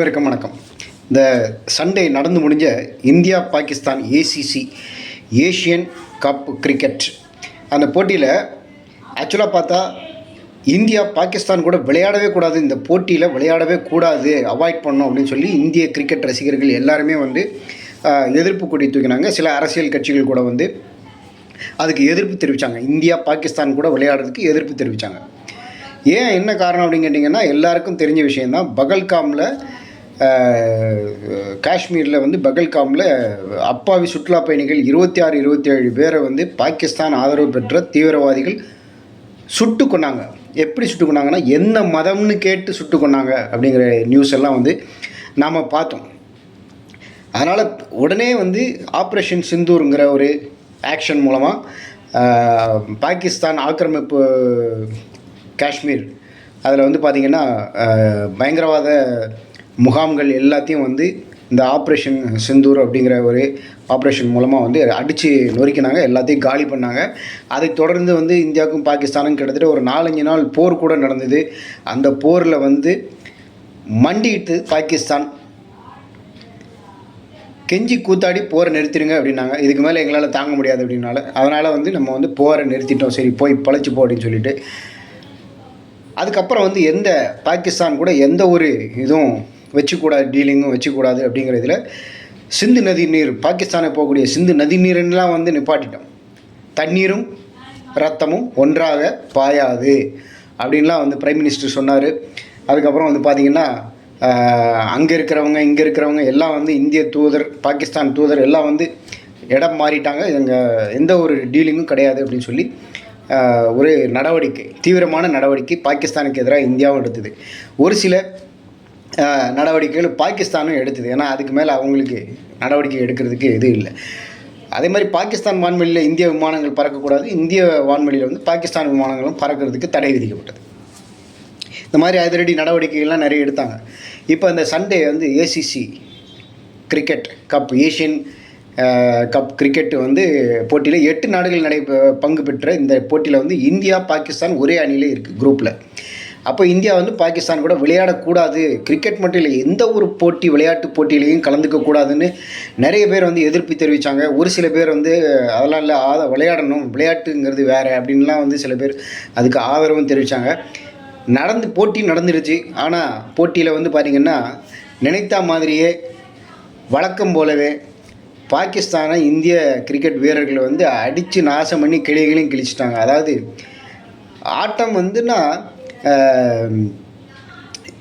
வணக்கம் வணக்கம். இந்த சண்டே நடந்து முடிஞ்ச India Pakistan ACC Asian cup cricket அந்த போட்டியில் ஆக்சுவலாக பார்த்தா இந்தியா பாகிஸ்தான் கூட விளையாடவே கூடாது. இந்த போட்டியில் விளையாடவே கூடாது. அவாய்ட் பண்ணோம் அப்படின்னு சொல்லி இந்திய கிரிக்கெட் ரசிகர்கள் எல்லாருமே வந்து எதிர்ப்பு கொடி தூக்கினாங்க. சில அரசியல் கட்சிகள் கூட வந்து அதுக்கு எதிர்ப்பு தெரிவித்தாங்க இந்தியா பாகிஸ்தான் கூட விளையாடுறதுக்கு எதிர்ப்பு தெரிவித்தாங்க ஏன் என்ன காரணம் அப்படின்னு கேட்டிங்கன்னா எல்லாருக்கும் தெரிஞ்ச விஷயந்தான் பகல்காமில் காஷ்மீரில் வந்து பகல்காமில் அப்பாவி சுற்றுலா பயணிகள் இருபத்தி ஆறு இருபத்தி ஏழு பேரை வந்து பாகிஸ்தான் ஆதரவு பெற்ற தீவிரவாதிகள் சுட்டு கொன்னாங்க. எப்படி சுட்டு கொண்டாங்கன்னா என்ன மதம்னு கேட்டு சுட்டு கொன்னாங்க அப்படிங்கிற நியூஸ் எல்லாம் வந்து நாம் பார்த்தோம். அதனால் உடனே வந்து ஆப்ரேஷன் சிந்தூருங்கிற ஒரு ஆக்ஷன் மூலமாக பாகிஸ்தான் ஆக்கிரமிப்பு காஷ்மீர் அதில் வந்து பார்த்திங்கன்னா பயங்கரவாத முகாம்கள் எல்லாத்தையும் வந்து இந்த ஆப்ரேஷன் சிந்தூர் அப்படிங்கிற ஒரு ஆப்ரேஷன் மூலமாக வந்து அடித்து நொறுக்கினாங்க எல்லாத்தையும் காலி பண்ணாங்க. அதை தொடர்ந்து வந்து இந்தியாவுக்கும் பாகிஸ்தானுக்கும் கிட்டத்தட்ட ஒரு நாலஞ்சு நாள் போர் கூட நடந்தது. அந்த போரில் வந்து மண்டிட்டு பாகிஸ்தான் கெஞ்சி கூத்தாடி போரை நிறுத்திடுங்க அப்படின்னாங்க. இதுக்கு மேலே எங்களால் தாங்க முடியாது அப்படின்னால. அதனால் வந்து நம்ம வந்து போரை நிறுத்திட்டோம். சரி போய் பழைச்சு போ அப்படின்னு சொல்லிட்டு. அதுக்கப்புறம் வந்து எந்த பாகிஸ்தான் கூட எந்த ஒரு இதுவும் வச்சுக்கூடாது டீலிங்கும் வச்சுக்கூடாது அப்படிங்கிறதுல சிந்து நதி நீர் பாகிஸ்தானை போகக்கூடிய சிந்து நதி நீரெல்லாம் வந்து நிப்பாட்டிட்டோம். தண்ணீரும் ரத்தமும் ஒன்றாக பாயாது அப்படின்லாம் வந்து பிரைம் மினிஸ்டர் சொன்னார். அதுக்கப்புறம் வந்து பார்த்திங்கன்னா அங்கே இருக்கிறவங்க இங்கே இருக்கிறவங்க எல்லாம் வந்து இந்திய தூதர் பாகிஸ்தான் தூதர் எல்லாம் வந்து இடம் மாறிட்டாங்க. எங்கள் எந்த ஒரு டீலிங்கும் கிடையாது அப்படின்னு சொல்லி ஒரு நடவடிக்கை தீவிரமான நடவடிக்கை பாகிஸ்தானுக்கு எதிராக இந்தியாவும் எடுத்தது. ஒரு சில நடவடிக்கைகள் பாகிஸ்தானும் எடுத்தது. ஏன்னா அதுக்கு மேலே அவங்களுக்கு நடவடிக்கை எடுக்கிறதுக்கு இது இல்லை. அதே மாதிரி பாகிஸ்தான் வான்வெளியில் இந்திய விமானங்கள் பறக்கக்கூடாது. இந்திய வான்வெளியில் வந்து பாகிஸ்தான் விமானங்களும் பறக்கிறதுக்கு தடை விதிக்கப்பட்டது. இந்த மாதிரி அதிரடி நடவடிக்கைகள்லாம் நிறைய எடுத்தாங்க. இப்போ இந்த சண்டே வந்து ACC cricket cup Asian cup cricket வந்து போட்டியில் எட்டு நாடுகள் நடை பங்கு பெற்ற இந்த போட்டியில் வந்து இந்தியா பாகிஸ்தான் ஒரே அணியிலே இருக்குது குரூப்பில் அப்போ இந்தியா வந்து பாகிஸ்தான் கூட விளையாடக்கூடாது. கிரிக்கெட் மட்டும் இல்லை எந்த ஒரு போட்டி விளையாட்டு போட்டியிலையும் கலந்துக்க கூடாதுன்னு நிறைய பேர் வந்து எதிர்ப்பு தெரிவித்தாங்க ஒரு சில பேர் வந்து அதெல்லாம் இல்லை ஆத விளையாடணும். விளையாட்டுங்கிறது வேறு அப்படின்லாம் வந்து சில பேர் அதுக்கு ஆதரவும் தெரிவித்தாங்க நடந்து போட்டி நடந்துருச்சு. ஆனால் போட்டியில் வந்து பார்த்திங்கன்னா நினைத்த மாதிரியே வழக்கம் போலவே பாகிஸ்தானை இந்திய கிரிக்கெட் வீரர்களை வந்து அடித்து நாசம் பண்ணி கிளிகளையும் கிழிச்சிட்டாங்க. அதாவது ஆட்டம் வந்துன்னா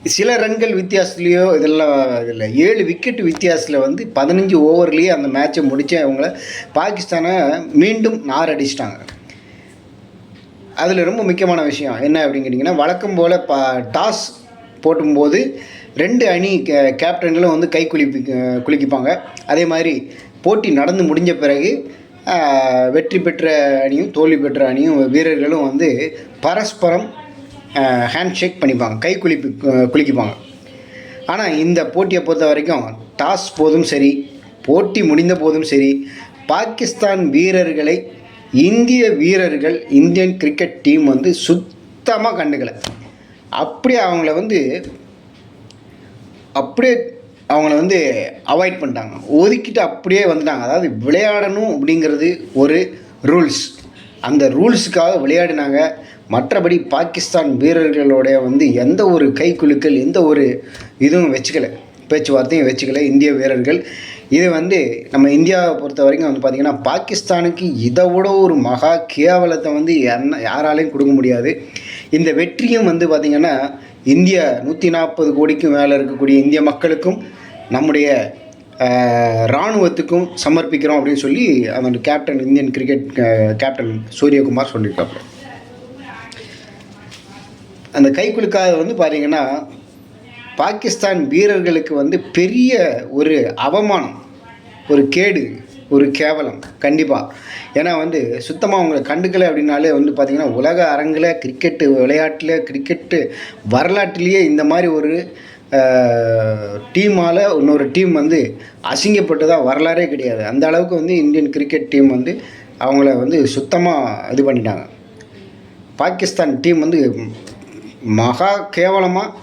சில ரன்கள் வித்தியாசத்துலேயோ இதெல்லாம் இதில் ஏழு விக்கெட் வித்தியாசத்தில் வந்து பதினஞ்சு ஓவர்லேயே அந்த மேட்சை முடித்து அவங்கள பாகிஸ்தானை மீண்டும் நார் அடிச்சிட்டாங்க அதில் ரொம்ப முக்கியமான விஷயம் என்ன அப்படின்னு கேட்டிங்கன்னா வழக்கம் போல் பா டாஸ் போட்டும்போது ரெண்டு அணி கே- கேப்டன்களும் வந்து கை குளிப்பி குளிக்கிப்பாங்க. அதே மாதிரி போட்டி நடந்து முடிஞ்ச பிறகு வெற்றி பெற்ற அணியும் தோல்வி பெற்ற அணியும் வீரர்களும் வந்து பரஸ்பரம் ஹேண்ட் ஷேக் பண்ணிப்பாங்க. கை குளிப்பி குலுக்கிப்பாங்க ஆனால் இந்த போட்டியை பொறுத்த வரைக்கும் டாஸ் போதும் சரி போட்டி முடிந்த போதும் சரி பாகிஸ்தான் வீரர்களை இந்திய வீரர்கள் இந்தியன் கிரிக்கெட் டீம் வந்து சுத்தமாக கண்டுக்கலை. அப்படியே அவங்கள வந்து அப்படியே அவங்கள வந்து அவாய்ட் பண்ணிட்டாங்க. ஒதுக்கிட்டு அப்படியே வந்துட்டாங்க. அதாவது விளையாடணும் அப்படிங்கிறது ஒரு ரூல்ஸ் அந்த ரூல்ஸுக்காக விளையாடினாங்க. மற்றபடி பாகிஸ்தான் வீரர்களோடைய வந்து எந்த ஒரு கை குலுக்கல் எந்த ஒரு இதுவும் வச்சுக்கலை. பேச்சுவார்த்தையும் வச்சுக்கல. இந்திய வீரர்கள். இது வந்து நம்ம இந்தியாவை பொறுத்த வரைக்கும் வந்து பார்த்திங்கன்னா பாகிஸ்தானுக்கு இதை விட ஒரு மகா கேவலத்தை வந்து என்ன யாராலையும் கொடுக்க முடியாது. இந்த வெற்றியும் வந்து பார்த்திங்கன்னா இந்திய நூற்றி நாற்பது கோடிக்கும் மேலே இருக்கக்கூடிய இந்திய மக்களுக்கும் நம்முடைய இராணுவத்துக்கும் சமர்ப்பிக்கிறோம் அப்படின்னு சொல்லி அதோட captain Indian cricket captain Suryakumar சொல்லியிருக்காப்புல. அந்த கைக்குலுக்காக வந்து பார்த்திங்கன்னா பாகிஸ்தான் வீரர்களுக்கு வந்து பெரிய ஒரு அவமானம் ஒரு கேடு ஒரு கேவலம் கண்டிப்பாக ஏன்னா வந்து சுத்தமாக அவங்கள கண்டுக்கலை அப்படின்னாலே வந்து பார்த்திங்கன்னா உலக அரங்கில் கிரிக்கெட்டு விளையாட்டில் கிரிக்கெட்டு வரலாற்றிலேயே இந்த மாதிரி ஒரு டீமால் இன்னொரு டீம் வந்து அசிங்கப்பட்டதாக வரலாறே கிடையாது. அந்த அளவுக்கு வந்து இந்தியன் கிரிக்கெட் டீம் வந்து அவங்கள வந்து சுத்தமாக இது பண்ணிட்டாங்க. பாகிஸ்தான் டீம் வந்து மகா கேவலமாக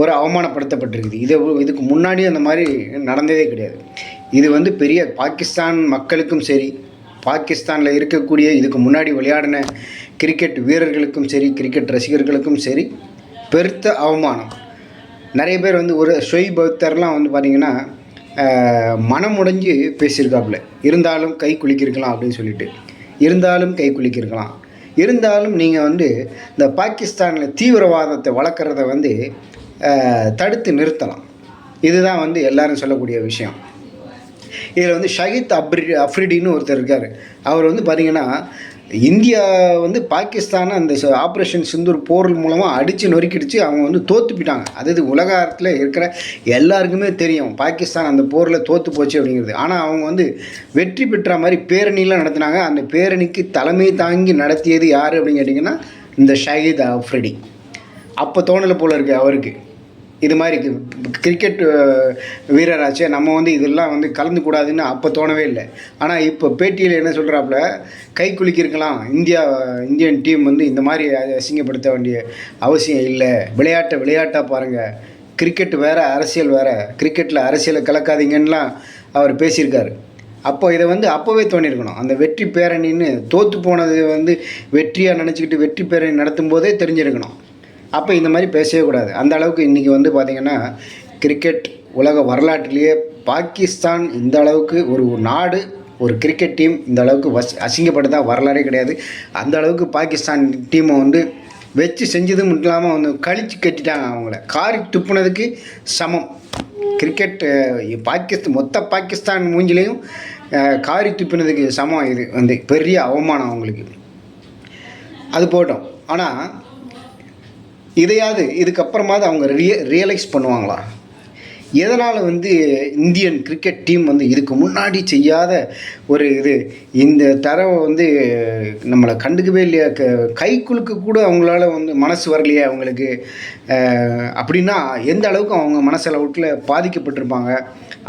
ஒரு அவமானப்படுத்தப்பட்டிருக்குது. இதை இதுக்கு முன்னாடி அந்த மாதிரி நடந்ததே கிடையாது. இது வந்து பெரிய பாகிஸ்தான் மக்களுக்கும் சரி பாகிஸ்தானில் இருக்கக்கூடிய இதுக்கு முன்னாடி விளையாடின கிரிக்கெட் வீரர்களுக்கும் சரி கிரிக்கெட் ரசிகர்களுக்கும் சரி பெருத்த அவமானம். நிறைய பேர் வந்து ஒரு ஷொய் பக்தர்லாம் வந்து பார்த்திங்கன்னா மனம் உடைஞ்சு பேசியிருக்காப்புல. இருந்தாலும் கை குலுக்கியிருக்கலாம் அப்படின்னு சொல்லிட்டு. இருந்தாலும் கை குலுக்கியிருக்கலாம். இருந்தாலும் நீங்கள் வந்து இந்த பாகிஸ்தானில் தீவிரவாதத்தை வளர்க்குறத வந்து தடுத்து நிறுத்தலாம். இதுதான் வந்து எல்லாரும் சொல்லக்கூடிய விஷயம். இதில் வந்து ஷஹீத் அப்ரி அஃப்ரிடின்னு ஒருத்தர் இருக்கார். அவர் வந்து பார்த்திங்கன்னா இந்தியா வந்து பாகிஸ்தானை அந்த ஆப்ரேஷன் சிந்தூர் போர் மூலமாக அடித்து நொறுக்கிடுச்சு அவங்க வந்து தோற்று போயிட்டாங்க இது உலகத்தில் இருக்கிற எல்லாருக்குமே தெரியும். பாகிஸ்தான் அந்த போரில் தோற்று போச்சு அப்படிங்கிறது. ஆனால் அவங்க வந்து வெற்றி பெற்ற மாதிரி பேரணிலாம் நடத்தினாங்க. அந்த பேரணிக்கு தலைமை தாங்கி நடத்தியது யார் அப்படின்னு கேட்டிங்கன்னா இந்த ஷஹீத் அஃப்ரிடி. அப்போ தோணலை போல இருக்குது அவருக்கு. இது மாதிரி கிரிக்கெட் வீரராச்சே நம்ம வந்து இதெல்லாம் வந்து கலந்துக்கூடாதுன்னு அப்போ தோணவே இல்லை. ஆனால் இப்போ பேட்டியில் என்ன சொல்கிறாப்புல கை குலுக்கியிருக்கலாம். இந்தியா இந்தியன் டீம் வந்து இந்த மாதிரி அசிங்கப்படுத்த வேண்டிய அவசியம் இல்லை. விளையாட்டை விளையாட்டாக பாருங்கள் கிரிக்கெட் வேறு அரசியல் வேறு. கிரிக்கெட்டில் அரசியலை கலக்காதீங்கன்னுலாம் அவர் பேசியிருக்காரு. அப்போ இதை வந்து அப்போவே தோணியிருக்கணும். அந்த வெற்றி பேரணின்னு தோற்று போனது வந்து வெற்றியாக நினச்சிக்கிட்டு வெற்றி பேரணி நடத்தும் போதே தெரிஞ்சிருக்கணும். அப்போ இந்த மாதிரி பேசவே கூடாது. அந்த அளவுக்கு இன்றைக்கி வந்து பார்த்திங்கன்னா கிரிக்கெட் உலக வரலாற்றிலேயே பாகிஸ்தான் இந்த அளவுக்கு ஒரு நாடு ஒரு கிரிக்கெட் டீம் இந்த அளவுக்கு வஸ் அசிங்கப்படுத்தா வரலாறே கிடையாது. அந்த அளவுக்கு பாகிஸ்தான் டீமை வந்து வச்சு செஞ்சதும் இல்லாமல் வந்து கழிச்சு கட்டிட்டாங்க அவங்கள. காரி துப்புனதுக்கு சமம். கிரிக்கெட் பாகிஸ்தான் மொத்த பாகிஸ்தான் மூஞ்சிலையும் காரி துப்பினதுக்கு சமம் இது வந்து. பெரிய அவமானம் அவங்களுக்கு. அது போட்டோம். ஆனால் இதையாவது இதுக்கப்புறமாவது அவங்க ரிய ரியலைஸ் பண்ணுவாங்களா? எதனால் வந்து இந்தியன் கிரிக்கெட் டீம் வந்து இதுக்கு முன்னாடி செய்யாத ஒரு இது? இந்த தரவை வந்து நம்மளை கண்டுக்கவே இல்லையா? க கை குலுக்க கூட அவங்களால வந்து மனசு வரலையே அவங்களுக்கு. அப்படின்னா எந்த அளவுக்கு அவங்க மனசளவுக்குள்ள பாதிக்கப்பட்டிருப்பாங்க?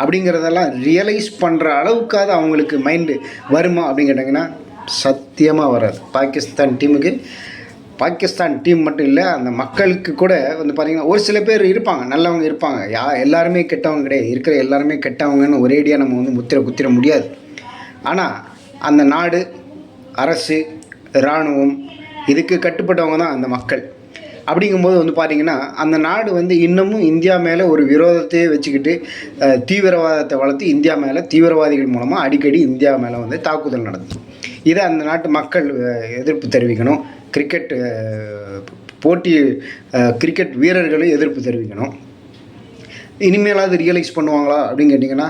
அப்படிங்கிறதெல்லாம் ரியலைஸ் பண்ணுற அளவுக்காவது அவங்களுக்கு மைண்டு வருமா அப்படின்னு கேட்டிங்கன்னா சத்தியமாக வராது. பாகிஸ்தான் டீமுக்கு பாகிஸ்தான் டீம் மட்டும் இல்லை அந்த மக்களுக்கு கூட வந்து பார்த்திங்கன்னா ஒரு சில பேர் இருப்பாங்க நல்லவங்க இருப்பாங்க. யா எல்லாருமே கெட்டவங்க கிடையாது. இருக்கிற எல்லாருமே கெட்டவங்கன்னு ஒரேடியாக நம்ம வந்து முத்திர குத்திர முடியாது. ஆனால் அந்த நாடு அரசு இராணுவம் இதுக்கு கட்டுப்பட்டவங்க தான் அந்த மக்கள். அப்படிங்கும்போது வந்து பார்த்திங்கன்னா அந்த நாடு வந்து இன்னமும் இந்தியா மேலே ஒரு விரோதத்தையே வச்சுக்கிட்டு தீவிரவாதத்தை வளர்த்து இந்தியா மேலே தீவிரவாதிகள் மூலமாக அடிக்கடி இந்தியா மேலே வந்து தாக்குதல் நடத்தும். இதை அந்த நாட்டு மக்கள் எதிர்ப்பு தெரிவிக்கணும். கிரிக்கெட் போட்டி கிரிக்கெட் வீரர்களும் எதிர்ப்பு தெரிவிக்கணும். இனிமேலாவது ரியலைஸ் பண்ணுவாங்களா அப்படின்னு கேட்டிங்கன்னா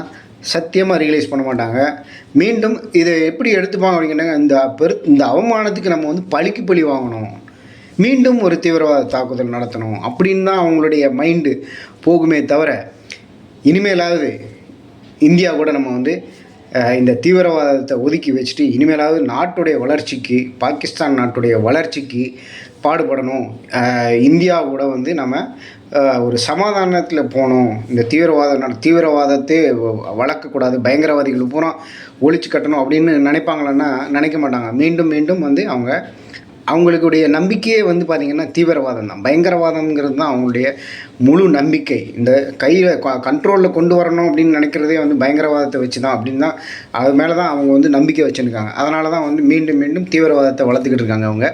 சத்தியமாக ரியலைஸ் பண்ண மாட்டாங்க. மீண்டும் இதை எப்படி எடுத்துப்பாங்க அப்படின்னு கேட்டாங்க இந்த பெரு இந்த அவமானத்துக்கு நம்ம வந்து பழிக்கு பழி வாங்கணும். மீண்டும் ஒரு தீவிரவாத தாக்குதல் நடத்தணும் அப்படின்னு தான் அவங்களுடைய மைண்டு போகுமே தவிர இனிமேலாவது இந்தியா கூட நம்ம வந்து இந்த தீவிரவாதத்தை ஒதுக்கி வச்சுட்டு இனிமேலாவது நாட்டுடைய வளர்ச்சிக்கு பாகிஸ்தான் நாட்டுடைய வளர்ச்சிக்கு பாடுபடணும். இந்தியாவோட இந்தியா கூட வந்து நம்ம ஒரு சமாதானத்தில் போகணும். இந்த தீவிரவாத தீவிரவாதத்தை வ- வளர்க்கக்கூடாது பயங்கரவாதிகள் பூரா ஒழிச்சு கட்டணும் அப்படின்னு நினைப்பாங்களன்னா நினைக்க மாட்டாங்க. மீண்டும் மீண்டும் வந்து அவங்க அவங்களுடைய நம்பிக்கையே வந்து பார்த்திங்கன்னா தீவிரவாதம் தான். பயங்கரவாதம்ங்கிறது தான் அவங்களுடைய முழு நம்பிக்கை. இந்த கையில் கண்ட்ரோலில் கொண்டு வரணும் அப்படின்னு நினைக்கிறதே வந்து பயங்கரவாதத்தை வச்சு தான் அப்படின்னு தான் அது மேலே தான் அவங்க வந்து நம்பிக்கை வச்சுருக்காங்க. அதனால தான் வந்து மீண்டும் மீண்டும் தீவிரவாதத்தை வளர்த்துக்கிட்டு இருக்காங்க அவங்க.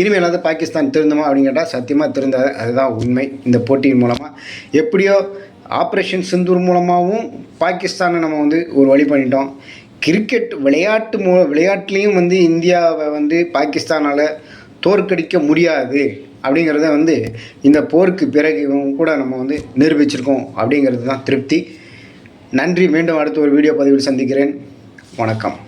இனிமேலாவது பாகிஸ்தான் திருந்தமா அப்படின்னு கேட்டால் சத்தியமாக திருந்தாது. அதுதான் உண்மை. இந்த போட்டியின் மூலமாக எப்படியோ ஆப்ரேஷன் சிந்தூர் மூலமாகவும் பாகிஸ்தானை நம்ம வந்து ஒரு வழி பண்ணிட்டோம். கிரிக்கெட் விளையாட்டு மூ விளையாட்டுலேயும் வந்து இந்தியாவை வந்து பாகிஸ்தானால் தோற்கடிக்க முடியாது அப்படிங்கிறத வந்து இந்த போருக்கு பிறகு கூட நம்ம வந்து நிரூபிச்சிருக்கோம் அப்படிங்கிறது தான் திருப்தி. நன்றி. மீண்டும் அடுத்த ஒரு வீடியோ பதிவில் சந்திக்கிறேன். வணக்கம்.